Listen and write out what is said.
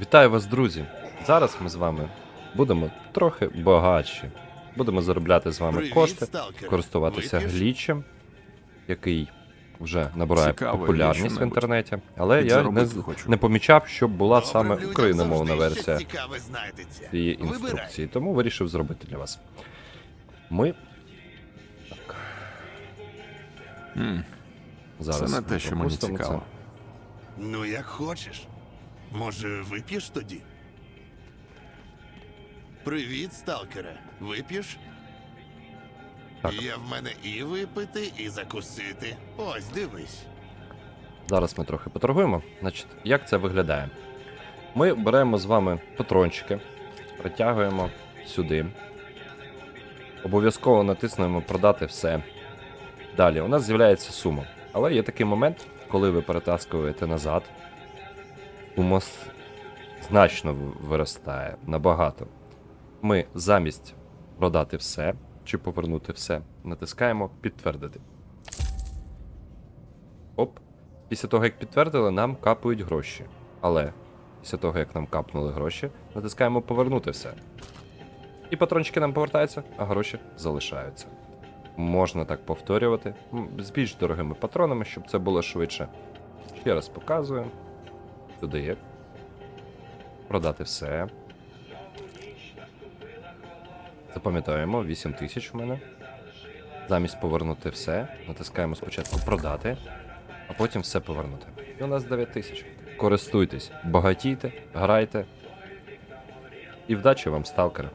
Вітаю вас, друзі! Зараз ми з вами будемо трохи багатші. Будемо заробляти з вами кошти, користуватися глічем, який вже набирає Цікаво, популярність в інтернеті. Але я не, хочу. не помічав, щоб була Добрим саме україномовна версія цієї Вибирай. інструкції, тому вирішив зробити для вас. Ми М, зараз Це не те, що мені цікаво. Ну, як хочеш. Може, вип'єш тоді? Привіт, сталкере. Вип'єш? Так. Є в мене і випити, і закусити. Ось, дивись. Зараз ми трохи поторгуємо. Значить, як це виглядає? Ми беремо з вами патрончики, притягуємо сюди. Обов'язково натиснемо продати все. Далі у нас з'являється сума. Але є такий момент, коли ви перетаскуєте назад, сума значно виростає набагато. Ми замість продати все чи повернути все, натискаємо підтвердити. Оп. Після того, як підтвердили, нам капають гроші. Але після того, як нам капнули гроші, натискаємо повернути все. І патрончики нам повертаються, а гроші залишаються. Можна так повторювати з більш дорогими патронами, щоб це було швидше. Ще раз показую. Туди. Продати все. Запам'ятаємо, 8 тисяч у мене. Замість повернути все, натискаємо спочатку продати, а потім все повернути. І у нас 9 тисяч. Користуйтесь, багатійте, грайте. І вдачі вам, сталкери.